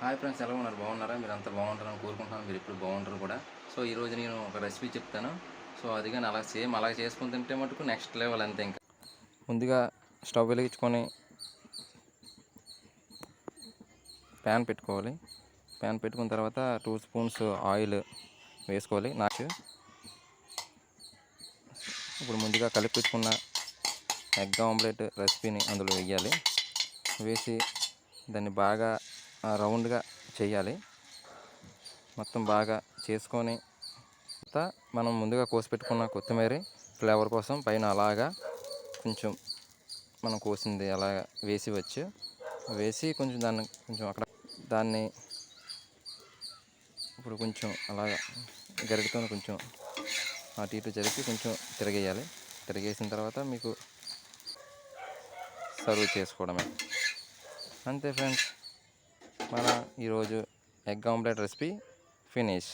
Hi friends ఎలా ఉన్నారు? బాగున్నారా? మీరు అంతా బాగుంటారని కోరుకుంటున్నాను. మీరు ఇప్పుడు బాగుంటారు కూడా. సో ఈరోజు నేను ఒక రెసిపీ చెప్తాను. సో అది కానీ అలా సేమ్ అలా చేసుకుని తింటే మటుకు నెక్స్ట్ లెవెల్ అంతే ఇంకా. ముందుగా స్టవ్ వెలిగించుకొని ప్యాన్ పెట్టుకోవాలి. ప్యాన్ పెట్టుకున్న తర్వాత టూ స్పూన్స్ ఆయిల్ వేసుకోవాలి. నాకు ఇప్పుడు ముందుగా కలిపించుకున్న ఎగ్ ఆమ్లెట్ రెసిపీని అందులో వేయాలి. వేసి దాన్ని బాగా రౌండ్గా చేయాలి. మొత్తం బాగా చేసుకొని మనం ముందుగా కోసి పెట్టుకున్న కొత్తిమీర ఫ్లేవర్ కోసం పైన అలాగా కొంచెం మనం కోసింది అలా వేసి వచ్చు. వేసి కొంచెం దాన్ని కొంచెం అక్కడ దాన్ని ఇప్పుడు కొంచెం అలాగా గరిటతో కొంచెం అటు ఇటు జరిపి కొంచెం తిరగేయాలి. తిరగేసిన తర్వాత మీకు సర్వ్ చేసుకోవడమే. అంతే ఫ్రెండ్స్. మన ఈరోజు ఎగ్ ఆమ్లెట్ రెసిపీ ఫినిష్.